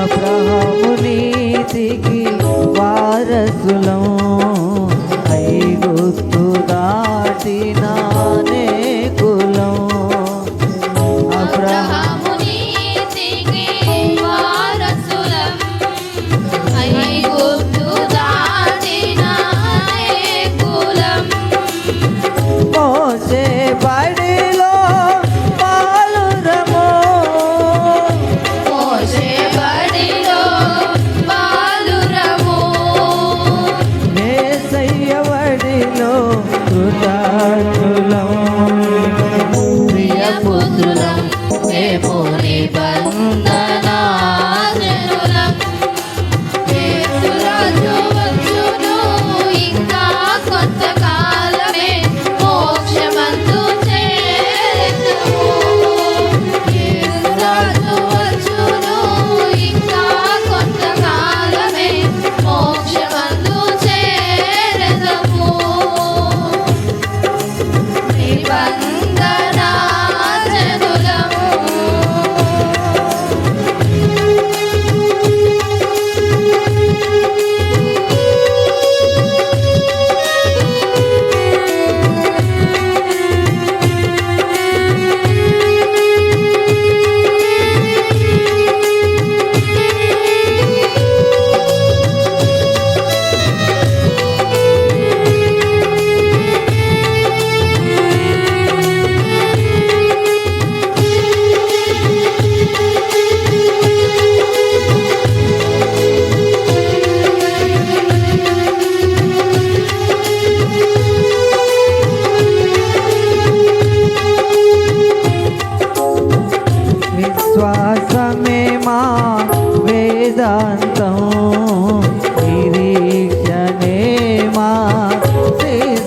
అబ్రహము నీతికి వారసులం. ఐగుత్తు దాటినానే కులం. అబ్రహ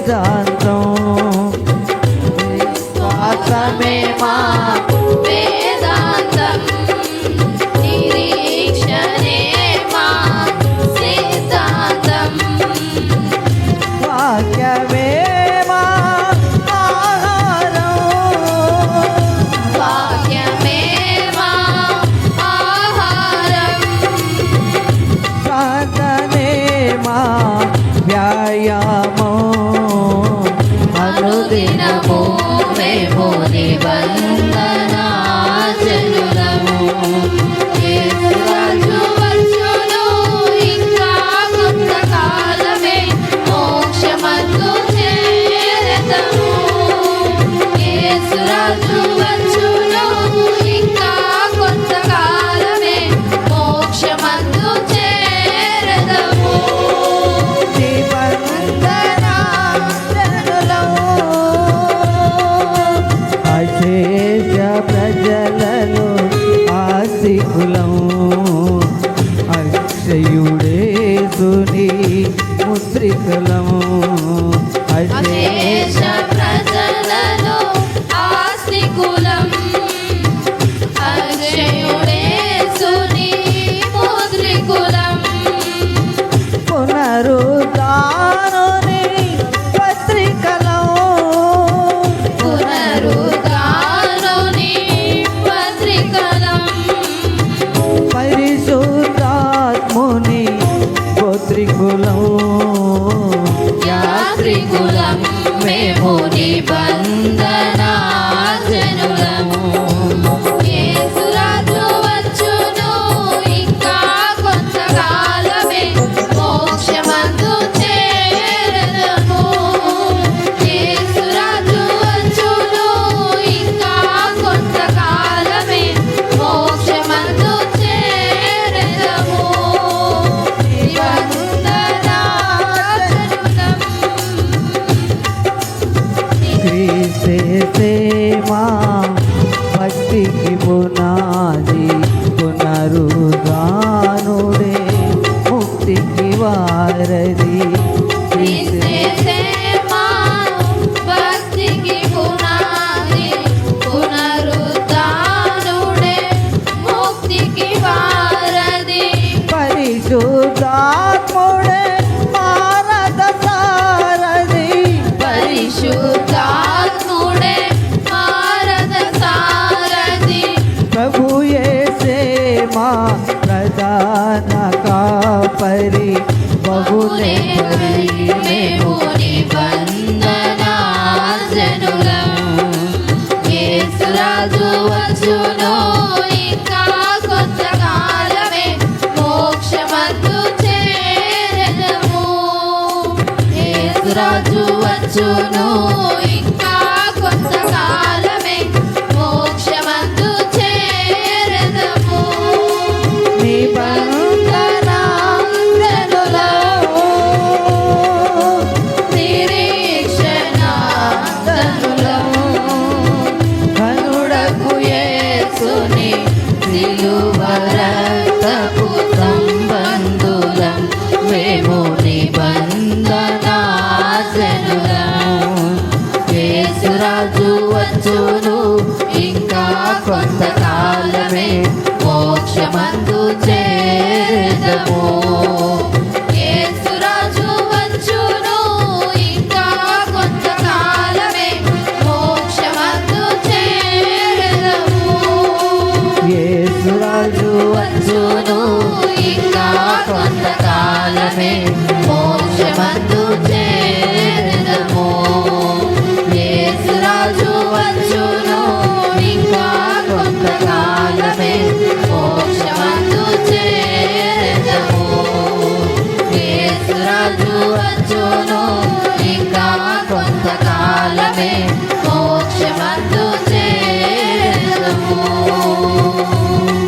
জানতাম త్రికులం యాత్రికులం మేము నిబంధన ప్రేమ భక్తికి పునాది పునరు బహునే మేము నిబంధనాజనులం. యేసురాజు వచ్చును ఇంకా కొంతకాలమే మోక్షమందు చేరెదము. యేసురాజు వచ్చును ఇంకా కొంతకాలమే కనుడకు యేసుని సిలువ రక్తపు సంబంధులం. మేము నిబంధనాజనులం యేసురాజు వచ్చును ఇంకా కొంతకాలమే మోక్షమందు చేరదము.